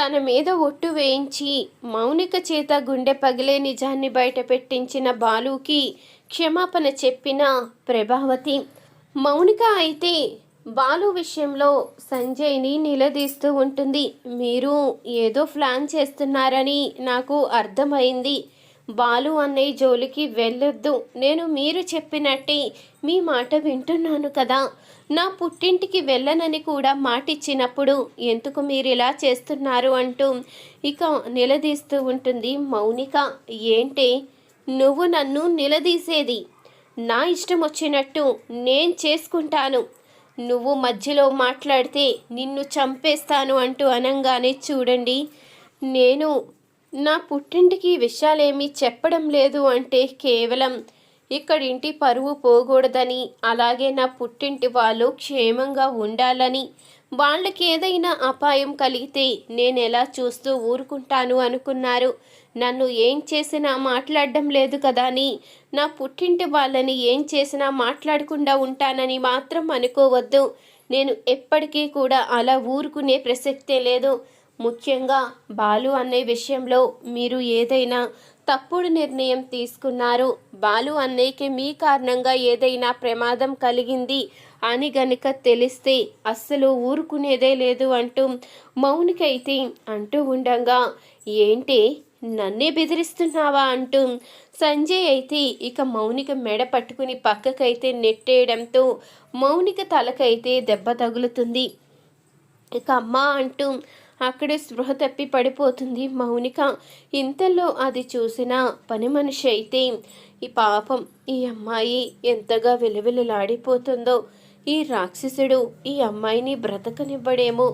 తన మీద ఒట్టు వేయించి మౌనిక చేత గుండె పగిలే నిజాన్ని బయటపెట్టించిన బాలుకి క్షమాపణ చెప్పిన ప్రభావతి. మౌనిక అయితే బాలు విషయంలో సంజయ్ని నిలదీస్తూ ఉంటుంది. మీరు ఏదో ప్లాన్ చేస్తున్నారని నాకు అర్థమైంది. బాలు అన్నయ్య జోలికి వెళ్ళొద్దు. నేను మీరు చెప్పినట్టే మీ మాట వింటున్నాను కదా. నా పుట్టింటికి వెళ్ళనని కూడా మాటిచ్చినప్పుడు ఎందుకు మీరు ఇలా చేస్తున్నారు అంటూ ఇక నిలదీస్తూ ఉంటుంది మౌనిక. ఏంటి? నువ్వు నన్ను నిలదీసేది. నా ఇష్టం వచ్చినట్టు నేను చేసుకుంటాను. నువ్వు మధ్యలో మాట్లాడితే నిన్ను చంపేస్తాను అంటూ అనంగానే చూడండి. నేను నా పుట్టింటికి విషయాలేమీ చెప్పడం లేదు అంటే కేవలం ఇక్కడింటి పరువు పోకూడదని అలాగే నా పుట్టింటి వాళ్ళు క్షేమంగా ఉండాలని వాళ్ళకి ఏదైనా అపాయం కలిగితే నేను ఎలా చూస్తూ ఊరుకుంటాను అనుకున్నారు. నన్ను ఏం చేసినా మాట్లాడడం లేదు కదా అని నా పుట్టింటి వాళ్ళని ఏం చేసినా మాట్లాడకుండా ఉంటానని మాత్రం అనుకోవద్దు. నేను ఎప్పటికీ కూడా అలా ఊరుకునే ప్రసక్తే లేదు. ముఖ్యంగా బాలు అనే విషయంలో మీరు ఏదైనా తప్పుడు నిర్ణయం తీసుకున్నారు. బాలు అన్నయ్యకి మీ కారణంగా ఏదైనా ప్రమాదం కలిగింది అని గనుక తెలిస్తే అస్సలు ఊరుకునేదే లేదు అంటూ మౌనికైతే అంటూ ఉండగా ఏంటి? నన్నే బెదిరిస్తున్నావా? అంటూ సంజయ్ అయితే ఇక మౌనిక మెడ పట్టుకుని పక్కకైతే నెట్టేయడంతో మౌనిక తలకైతే దెబ్బ తగులుతుంది. ఇక అమ్మ అంటూ అక్కడే స్పృహ తప్పి పడిపోతుంది. మౌనిక ఇంతలో అది చూసిన పని మనిషి అయితే ఈ పాపం ఈ అమ్మాయి ఎంతగా విలువిలలాడిపోతుందో ఈ రాక్షసుడు ఈ అమ్మాయిని బ్రతకనివ్వడేమో.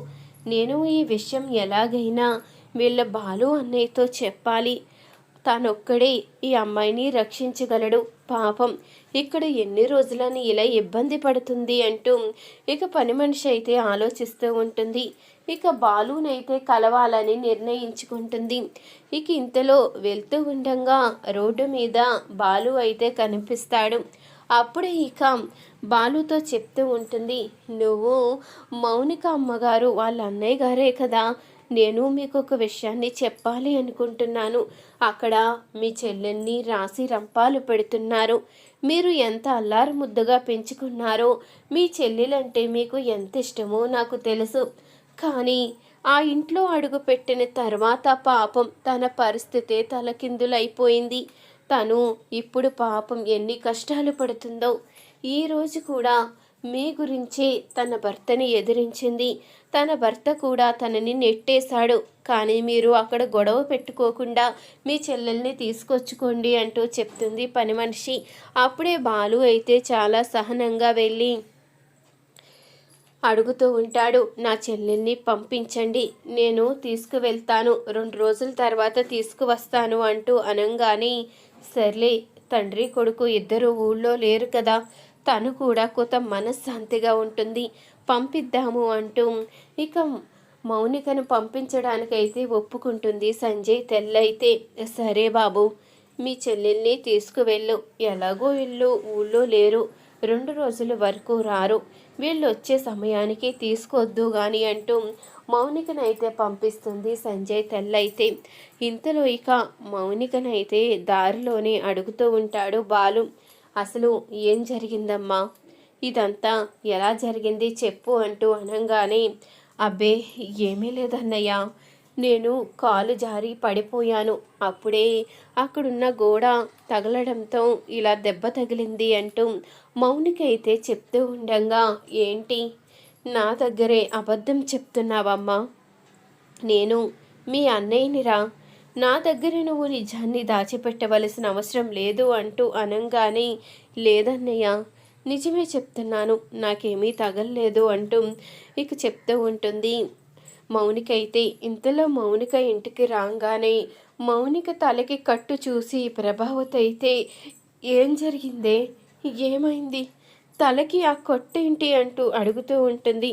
నేను ఈ విషయం ఎలాగైనా వీళ్ళ బాలు అన్నయ్యతో చెప్పాలి. తానొక్కడే ఈ అమ్మాయిని రక్షించగలడు. పాపం ఇక్కడ ఎన్ని రోజులని ఇలా ఇబ్బంది పడుతుంది అంటూ ఇక పని మనిషి అయితే ఆలోచిస్తూ ఉంటుంది. ఇక బాలునైతే కలవాలని నిర్ణయించుకుంటుంది. ఇక ఇంతలో వెళ్తూ ఉండగా రోడ్డు మీద బాలు అయితే కనిపిస్తాడు. అప్పుడే ఇక బాలుతో చెప్తూ ఉంటుంది నువ్వు మౌనిక అమ్మగారు వాళ్ళ అన్నయ్య గారే కదా. నేను మీకు ఒక విషయాన్ని చెప్పాలి అనుకుంటున్నాను. అక్కడ మీ చెల్లెల్ని రాసి రంపాలు పెడుతున్నారు. మీరు ఎంత అల్లారు ముద్దుగా పెంచుకున్నారో మీ చెల్లెలంటే మీకు ఎంత ఇష్టమో నాకు తెలుసు. కానీ ఆ ఇంట్లో అడుగుపెట్టిన తర్వాత పాపం తన పరిస్థితే తలకిందులైపోయింది. తను ఇప్పుడు పాపం ఎన్ని కష్టాలు పడుతుందో ఈరోజు కూడా మీ గురించే తన భర్తని ఎదిరించింది. తన భర్త కూడా తనని నెట్టేశాడు. కానీ మీరు అక్కడ గొడవ పెట్టుకోకుండా మీ చెల్లెల్ని తీసుకొచ్చుకోండి అంటూ చెప్తుంది పని మనిషి. అప్పుడే బాలు అయితే చాలా సహనంగా వెళ్ళి అడుగుతూ ఉంటాడు నా చెల్లెల్ని పంపించండి నేను తీసుకువెళ్తాను రెండు రోజుల తర్వాత తీసుకువస్తాను అంటూ అనంగానే సర్లే తండ్రి కొడుకు ఇద్దరు ఊళ్ళో లేరు కదా తను కూడా కొంత మనశ్శాంతిగా ఉంటుంది. పంపిద్దాము అంటూ ఇక మౌనికను పంపించడానికైతే ఒప్పుకుంటుంది సంజయ్. తెల్లైతే సరే బాబు మీ చెల్లెల్ని తీసుకువెళ్ళు. ఎలాగో ఇల్లు ఊళ్ళో లేరు. రెండు రోజుల వరకు రారు. వీళ్ళు వచ్చే సమయానికి తీసుకొద్దు గాని అంటూ మౌనికనైతే పంపిస్తుంది సంజయ్ తెల్లైతే. ఇంతలో ఇక మౌనికనైతే దారిలోనే అడుగుతూ ఉంటాడు బాలు. అసలు ఏం జరిగిందమ్మా? ఇదంతా ఎలా జరిగింది చెప్పు అంటూ అనగానే అబ్బే ఏమీ లేదన్నయ్య. నేను కాలు జారి పడిపోయాను. అప్పుడే అక్కడున్న గోడ తగలడంతో ఇలా దెబ్బ తగిలింది అంటూ మౌనికైతే చెప్తూ ఉండగా ఏంటి? నా దగ్గరే అబద్ధం చెప్తున్నావమ్మా. నేను మీ అన్నయ్యనిరా. నా దగ్గర నువ్వు నిజాన్ని దాచిపెట్టవలసిన అవసరం లేదు అంటూ అనంగానే లేదన్నయ్య నిజమే చెప్తున్నాను నాకేమీ తగల్లేదు అంటూ ఇక చెప్తూ ఉంటుంది. మౌనిక అయితే ఇంతలో మౌనిక ఇంటికి రాగానే మౌనిక తలకి కట్టు చూసి ప్రభావతి అయితే ఏం జరిగిందే? ఏమైంది? తలకి ఆ కొట్టేంటి అంటూ అడుగుతూ ఉంటుంది.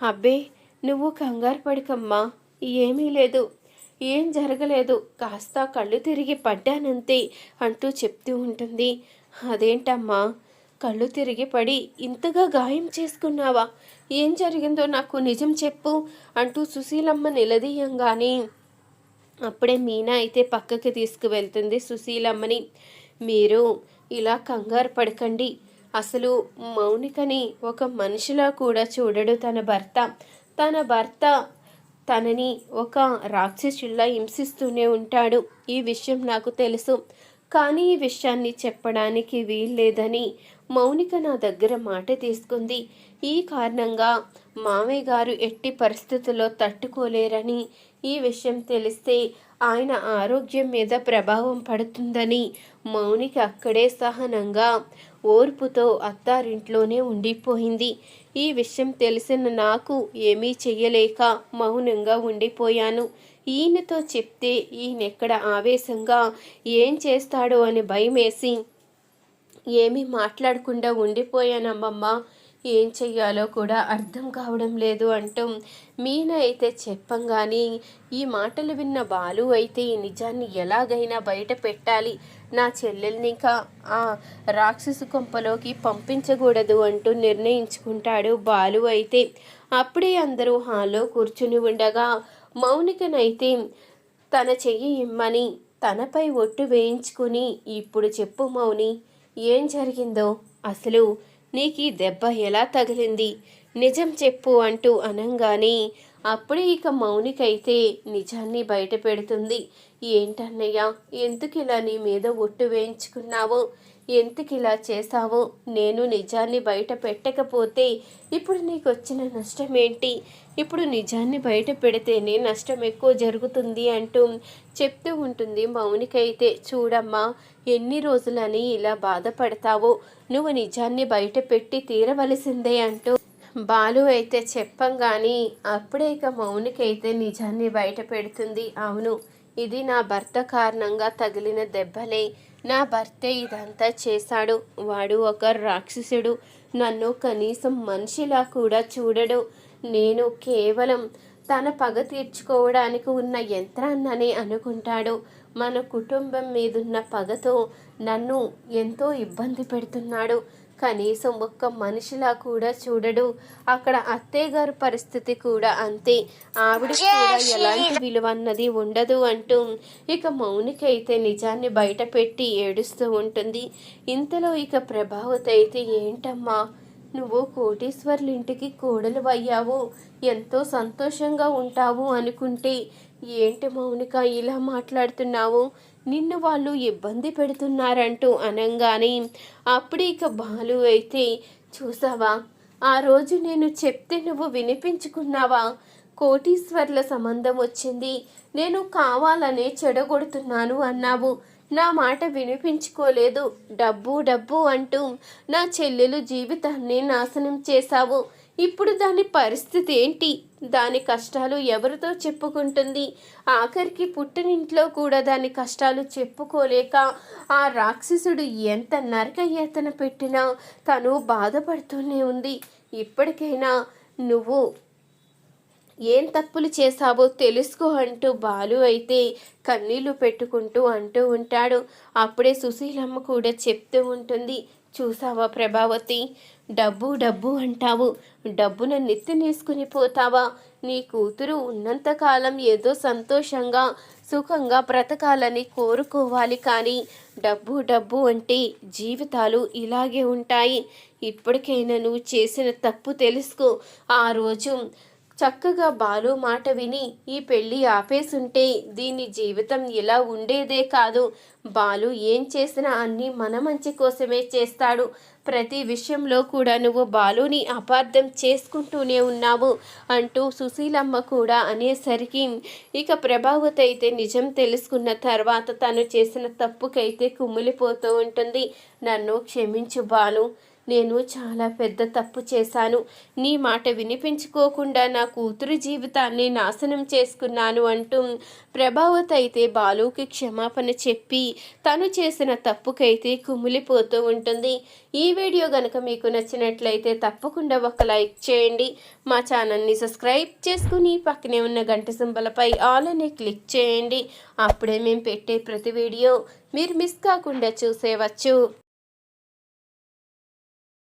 అబ్బే నువ్వు కంగారు పడకమ్మా ఏమీ లేదు. ఏం జరగలేదు. కాస్త కళ్ళు తిరిగి పడ్డానంతే అంటూ చెప్తూ ఉంటుంది. అదేంటమ్మా? కళ్ళు తిరిగి పడి ఇంతగా గాయం చేసుకున్నావా? ఏం జరిగిందో నాకు నిజం చెప్పు అంటూ సుశీలమ్మ నిలదీయంగానే అప్పుడే మీనా అయితే పక్కకి తీసుకువెళ్తుంది సుశీలమ్మని. మీరు ఇలా కంగారు పడకండి. అసలు మౌనికని ఒక మనిషిలా కూడా చూడడు తన భర్త. తన భర్త తనని ఒక రాక్షసుల్లా హింసిస్తూనే ఉంటాడు. ఈ విషయం నాకు తెలుసు. కానీ ఈ విషయాన్ని చెప్పడానికి వీల్లేదని మౌనిక నా దగ్గర మాట తీసుకుంది. ఈ కారణంగా మామయ్య గారు ఎట్టి పరిస్థితుల్లో తట్టుకోలేరని ఈ విషయం తెలిస్తే ఆయన ఆరోగ్యం మీద ప్రభావం పడుతుందని మౌనిక అక్కడే సహనంగా ఓర్పుతో అత్తారింట్లోనే ఉండిపోయింది. ఈ విషయం తెలిసిన నాకు ఏమీ చెయ్యలేక మౌనంగా ఉండిపోయాను. ఈయనతో చెప్తే ఈయనెక్కడ ఆవేశంగా ఏం చేస్తాడో అని భయమేసి ఏమీ మాట్లాడకుండా ఉండిపోయానమ్మమ్మ. ఏం చెయ్యాలో కూడా అర్థం కావడం లేదు అంటూ మీన అయితే చెప్పంగానే ఈ మాటలు విన్న బాలు అయితే ఈ నిజాన్ని ఎలాగైనా బయట పెట్టాలి. నా చెల్లెల్ని ఇంకా ఆ రాక్షసు కొంపలోకి పంపించకూడదు అంటూ నిర్ణయించుకుంటాడు బాలు అయితే. అప్పుడే అందరూ హాల్లో కూర్చుని ఉండగా మౌనికనైతే తన చెయ్యి ఇమ్మని తనపై ఒట్టు వేయించుకుని ఇప్పుడు చెప్పు మౌని ఏం జరిగిందో? అసలు నీకు ఈ దెబ్బ ఎలా తగిలింది? నిజం చెప్పు అంటూ అనంగానే అప్పుడే ఇక మౌనికైతే నిజాన్ని బయట పెడుతుంది ఏంటన్నయ్య ఎందుకు ఇలా నీ మీద ఒట్టు వేయించుకున్నావో? ఎందుకు ఇలా చేశావో? నేను నిజాన్ని బయట పెట్టకపోతే ఇప్పుడు నీకు వచ్చిన నష్టం ఏంటి ఇప్పుడు నిజాన్ని బయట పెడితేనే నష్టం ఎక్కువ జరుగుతుంది అంటూ చెప్తూ ఉంటుంది మౌనికైతే. చూడమ్మా ఎన్ని రోజులని ఇలా బాధపడతావో? నువ్వు నిజాన్ని బయట పెట్టి తీరవలసిందే అంటూ. బాలు అయితే చెప్పంగాని అప్పుడే ఇక మౌనికైతే నిజాన్ని బయట పెడుతుంది. అవును ఇది నా భర్త కారణంగా తగిలిన దెబ్బలే. నా భర్త ఇదంతా చేశాడు. వాడు ఒక రాక్షసుడు. నన్ను కనీసం మనిషిలా కూడా చూడడు. నేను కేవలం తన పగ తీర్చుకోవడానికి ఉన్న యంత్రాన్ననే అనుకుంటాడు. మన కుటుంబం మీదున్న పగతో నన్ను ఎంతో ఇబ్బంది పెడుతున్నాడు. కనీసం ఒక్క మనిషిలా కూడా చూడడు. అక్కడ అత్తయ్య గారి పరిస్థితి కూడా అంతే. ఆవిడ కూడా ఎలాంటి విలువ అన్నది ఉండదు అంటూ ఇక మౌనిక అయితే నిజాన్ని బయట పెట్టి ఏడుస్తూ ఉంటుంది. ఇంతలో ఇక ప్రభావతి అయితే ఏంటమ్మా నువ్వు కోటీశ్వర్ల ఇంటికి కోడలు అయ్యావు ఎంతో సంతోషంగా ఉంటావు అనుకుంటే ఏంటి మౌనిక ఇలా మాట్లాడుతున్నావు? నిన్ను వాళ్ళు ఇబ్బంది పెడుతున్నారంటూ అనంగానే అప్పుడు ఇక బాలు అయితే చూసావా? ఆ రోజు నేను చెప్తే నువ్వు వినిపించుకున్నావా? కోటీశ్వర్ల సంబంధం వచ్చింది. నేను కావాలనే చెడగొడుతున్నాను అన్నావు. నా మాట వినిపించుకోలేదు. డబ్బు డబ్బు అంటూ నా చెల్లెలు జీవితాన్ని నాశనం చేశావు. ఇప్పుడు దాని పరిస్థితి ఏంటి? దాని కష్టాలు ఎవరితో చెప్పుకుంటుంది? ఆఖరికి పుట్టినింట్లో కూడా దాని కష్టాలు చెప్పుకోలేక ఆ రాక్షసుడు ఎంత నరకయ్యతన పెట్టినా తను బాధపడుతూనే ఉంది. ఇప్పటికైనా నువ్వు ఏం తప్పులు చేశావో తెలుసుకో అంటూ బాలు అయితే కన్నీళ్ళు పెట్టుకుంటూ అంటూ ఉంటాడు. అప్పుడే సుశీలమ్మ కూడా చెప్తూ ఉంటుంది. చూసావా ప్రభావతి? డబ్బు డబ్బు అంటావు. డబ్బును నెత్తినేసుకుని పోతావా? నీ కూతురు ఉన్నంతకాలం ఏదో సంతోషంగా సుఖంగా బ్రతకాలని కోరుకోవాలి కానీ డబ్బు డబ్బు అంటే జీవితాలు ఇలాగే ఉంటాయి. ఇప్పటికైనా నువ్వు చేసిన తప్పు తెలుసుకో. ఆ రోజు చక్కగా బాలు మాట విని ఈ పెళ్ళి ఆపేసుంటే దీని జీవితం ఇలా ఉండేదే కాదు. బాలు ఏం చేసినా అన్నీ మన మంచి కోసమే చేస్తాడు. ప్రతి విషయంలో కూడా నువ్వు బాలుని అపార్థం చేసుకుంటూనే ఉన్నావు అంటూ సుశీలమ్మ కూడా అనేసరికి ఇక ప్రభావతి అయితే నిజం తెలుసుకున్న తర్వాత తను చేసిన తప్పుకైతే కుమ్మిలిపోతూ ఉంటుంది. నన్ను క్షమించు బాలు. నేను చాలా పెద్ద తప్పు చేశాను. నీ మాట వినిపించుకోకుండా నా కూతురు జీవితాన్ని నాశనం చేసుకున్నాను అంటూ ప్రభావత్ అయితే బాలుకి క్షమాపణ చెప్పి తను చేసిన తప్పుకైతే కుమిలిపోతూ ఉంటుంది. ఈ వీడియో కనుక మీకు నచ్చినట్లయితే తప్పకుండా ఒక లైక్ చేయండి. మా ఛానల్ని సబ్స్క్రైబ్ చేసుకుని పక్కనే ఉన్న గంట సింబలపై ఆల్ అని క్లిక్ చేయండి. అప్పుడే మేము పెట్టే ప్రతి వీడియో మీరు మిస్ కాకుండా చూసేవచ్చు.